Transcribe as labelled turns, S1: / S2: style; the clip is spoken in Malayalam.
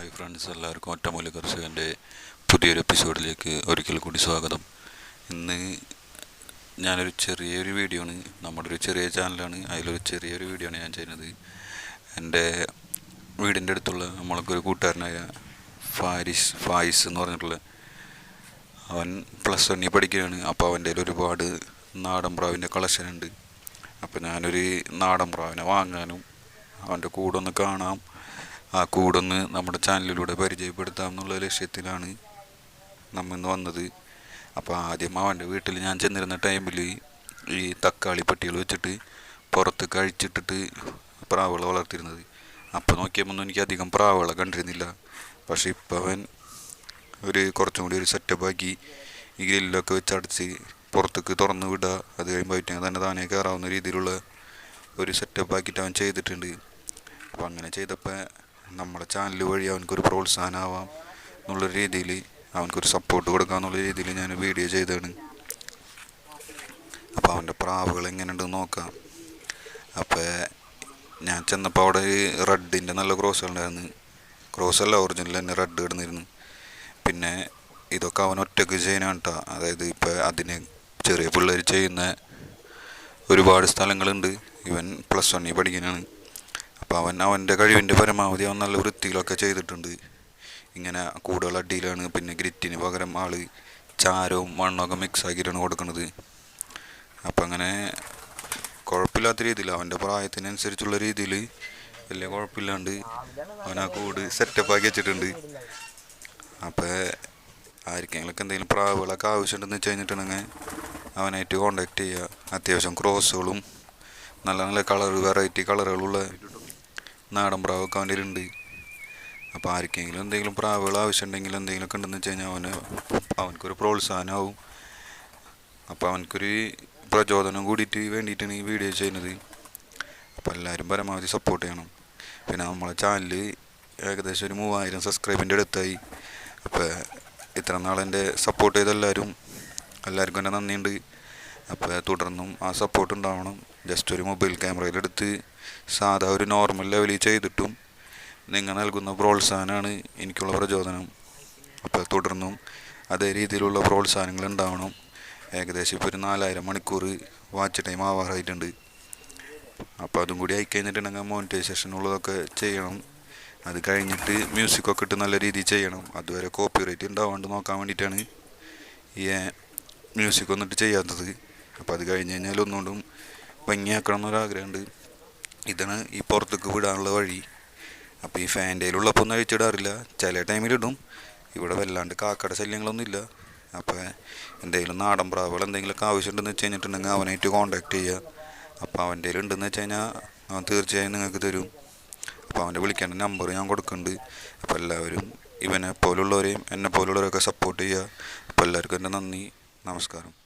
S1: ഹായ് ഫ്രണ്ട്സ് എല്ലാവർക്കും ഒറ്റമൂലി കർഷകന്റെ പുതിയൊരു എപ്പിസോഡിലേക്ക് ഒരിക്കൽ കൂടി സ്വാഗതം. ഇന്ന് ഞാനൊരു ചെറിയൊരു വീഡിയോ ആണ് നമ്മുടെ ഒരു ചെറിയ ചാനലാണ്. അതിലൊരു ചെറിയൊരു വീഡിയോ ആണ് ഞാൻ ചെയ്യുന്നത്. എന്റെ വീടിന്റെ അടുത്തുള്ള നമ്മളൊക്കെ കൂട്ടുകാരനായ ഫാരിസ് ഫായിസ് എന്ന് പറഞ്ഞിട്ടുള്ള അവൻ പ്ലസ് വണ്ണിൽ പഠിക്കുകയാണ്. അപ്പോൾ അവന്റെ ഒരുപാട് നാടൻ പ്രാവിന്റെ കളക്ഷൻ ഉണ്ട്. അപ്പോൾ ഞാനൊരു നാടൻ പ്രാവിനെ വാങ്ങാനും അവന്റെ കൂടെ ഒന്ന് കാണാം. ആ കൂടൊന്ന് നമ്മുടെ ചാനലിലൂടെ പരിചയപ്പെടുത്താം എന്നുള്ള ലക്ഷ്യത്തിലാണ് നമ്മൾ ഇന്ന് വന്നത്. അപ്പോൾ ആദ്യം അവന്റെ വീട്ടിൽ ഞാൻ ചെന്നിരുന്ന ടൈമിൽ ഈ തക്കാളി പട്ടികൾ വെച്ചിട്ട് പുറത്ത് കഴിച്ചിട്ടിട്ട് പ്രാവുകളെ വളർത്തിയിരുന്നത്. അപ്പോൾ നോക്കിയപ്പോൾ എനിക്ക് അധികം പ്രാവുകളെ കണ്ടിരുന്നില്ല. പക്ഷേ ഇപ്പോൾ അവൻ ഒരു കുറച്ചും കൂടി ഒരു സെറ്റപ്പ് ആക്കി ഈ ഗ്രില്ലൊക്കെ വെച്ച് അടച്ച് പുറത്തേക്ക് തുറന്ന് വിടുക അത് കഴിയുമ്പോൾ ഏറ്റവും തന്നെ താനേ കയറാവുന്ന രീതിയിലുള്ള ഒരു സെറ്റപ്പ് ആക്കിയിട്ട് അവൻ ചെയ്തിട്ടുണ്ട്. അപ്പോൾ അങ്ങനെ ചെയ്തപ്പോൾ നമ്മുടെ ചാനൽ വഴി അവനക്കൊരു പ്രോത്സാഹനമാവാം എന്നുള്ള രീതിയിൽ അവനക്കൊരു സപ്പോർട്ട് കൊടുക്കുക എന്നുള്ള രീതിയിൽ ഞാൻ വീഡിയോ ചെയ്തതാണ്. അപ്പോൾ അവന്റെ പ്രാവുകൾ എങ്ങനെയുണ്ടെന്ന് നോക്കാം. അപ്പോൾ ഞാൻ ചെന്നപ്പോൾ അവിടെ റെഡിന്റെ നല്ല ക്രോസ് ഉണ്ടായിരുന്നു. ക്രോസ് അല്ല ഒറിജിനൽ തന്നെ റെഡ് ഇടുന്നിരുന്നു പിന്നെ ഇതൊക്കെ അവൻ ഒറ്റയ്ക്ക് ചെയ്യാനാണ് കേട്ടോ അതായത് ഇപ്പോൾ അതിന് ചെറിയ പിള്ളേർ ചെയ്യുന്ന ഒരുപാട് സ്ഥലങ്ങളുണ്ട്. ഇവൻ പ്ലസ് വണ്ണിൽ പഠിക്കാനാണ് അപ്പോൾ അവൻ അവന്റെ കഴിവിന്റെ പരമാവധി അവൻ നല്ല വൃത്തികളൊക്കെ ചെയ്തിട്ടുണ്ട്. ഇങ്ങനെ കൂടുതൽ അടിയിലാണ്. പിന്നെ ഗ്രിറ്റിന് പകരം ആൾ ചാരവും മണ്ണൊക്കെ മിക്സ് ആക്കിയിട്ടാണ് കൊടുക്കുന്നത് അപ്പം അങ്ങനെ കുഴപ്പമില്ലാത്ത രീതിയിൽ അവന്റെ പ്രായത്തിനനുസരിച്ചുള്ള രീതിയിൽ വലിയ കുഴപ്പമില്ലാണ്ട് അവൻ ആ കൂട് സെറ്റപ്പ് ആക്കി വെച്ചിട്ടുണ്ട്. അപ്പോൾ ആർക്കെങ്കിലൊക്കെ എന്തെങ്കിലും പ്രാവുകളൊക്കെ ആവശ്യമുണ്ടെന്ന് വെച്ച് കഴിഞ്ഞിട്ടുണ്ടെങ്കിൽ അവനായിട്ട് കോണ്ടാക്ട് ചെയ്യുക. അത്യാവശ്യം ക്രോസുകളും നല്ല നല്ല കളർ വെറൈറ്റി കളറുകളുള്ള നാടൻ പ്രാവൊക്കെ അവന്റെ ഉണ്ട് അപ്പോൾ ആർക്കെങ്കിലും എന്തെങ്കിലും പ്രാവുകൾ ആവശ്യമുണ്ടെങ്കിൽ എന്തെങ്കിലുമൊക്കെ ഉണ്ടെന്ന് വെച്ച് കഴിഞ്ഞാൽ അവന് അവനക്കൊരു പ്രോത്സാഹനമാവും. അപ്പോൾ അവനക്കൊരു പ്രചോദനം കൂടിയിട്ട് വേണ്ടിയിട്ടാണ് ഈ വീഡിയോ ചെയ്യുന്നത്. അപ്പോൾ എല്ലാവരും പരമാവധി സപ്പോർട്ട് ചെയ്യണം. പിന്നെ നമ്മളെ ചാനൽ ഏകദേശം ഒരു മൂവായിരം സബ്സ്ക്രൈബിന്റെ അടുത്തായി. അപ്പോൾ ഇത്ര നാളെന്റെ സപ്പോർട്ട് ചെയ്ത എല്ലാവരും എല്ലാവർക്കും എന്റെ നന്ദിയുണ്ട്. അപ്പോൾ തുടർന്നും ആ സപ്പോർട്ട് ഉണ്ടാവണം. ജസ്റ്റ് ഒരു മൊബൈൽ ക്യാമറയിലെടുത്ത് സാധാ ഒരു നോർമൽ ലെവലിൽ ചെയ്തിട്ടും നിങ്ങൾ നൽകുന്ന പ്രോത്സാഹനമാണ് എനിക്കുള്ള പ്രചോദനം. അപ്പോൾ തുടർന്നും അതേ രീതിയിലുള്ള പ്രോത്സാഹനങ്ങൾ ഉണ്ടാവണം. ഏകദേശം ഇപ്പോൾ ഒരു നാലായിരം മണിക്കൂർ വാച്ച് ടൈം ആവാറായിട്ടുണ്ട്. അപ്പോൾ അതും കൂടി ആയിക്കഴിഞ്ഞിട്ടുണ്ടെങ്കിൽ മോണിറ്റൈസേഷൻ ഉള്ളതൊക്കെ ചെയ്യണം. അത് കഴിഞ്ഞിട്ട് മ്യൂസിക്കൊക്കെ ഇട്ട് നല്ല രീതിയിൽ ചെയ്യണം. അതുവരെ കോപ്പി റേറ്റ് ഉണ്ടാവാണ്ട് നോക്കാൻ വേണ്ടിയിട്ടാണ് ഈ മ്യൂസിക് ഒന്നിട്ട് ചെയ്യാത്തത്. അപ്പോൾ അത് കഴിഞ്ഞ് കഴിഞ്ഞാൽ ഒന്നുകൊണ്ടും ഭംഗിയാക്കണം എന്നൊരാഗ്രഹമുണ്ട് ഇതാണ് ഈ പുറത്തേക്ക് വിടാനുള്ള വഴി. അപ്പോൾ ഈ ഫാന്റയിലുള്ളപ്പോൾ ഒന്നും അഴിച്ചിടാറില്ല. ചില ടൈമിലിടും ഇവിടെ വല്ലാണ്ട് കാക്കട ശല്യങ്ങളൊന്നും ഇല്ല. അപ്പോൾ എന്തെങ്കിലും നാടൻ പ്രാവുകൾ എന്തെങ്കിലുമൊക്കെ ആവശ്യമുണ്ടെന്ന് വെച്ച് കഴിഞ്ഞിട്ടുണ്ടെങ്കിൽ അവനായിട്ട് കോണ്ടാക്ട് ചെയ്യുക. അപ്പോൾ അവന്റെ ഉണ്ടെന്ന് വെച്ച് കഴിഞ്ഞാൽ അവൻ തീർച്ചയായും നിങ്ങൾക്ക് തരും. അപ്പോൾ അവന്റെ വിളിക്കേണ്ട നമ്പർ ഞാൻ കൊടുക്കുന്നുണ്ട്. അപ്പോൾ എല്ലാവരും ഇവനെ പോലുള്ളവരെയും എന്നെ പോലുള്ളവരെയൊക്കെ സപ്പോർട്ട് ചെയ്യുക. അപ്പോൾ എല്ലാവർക്കും എന്റെ നന്ദി. നമസ്കാരം.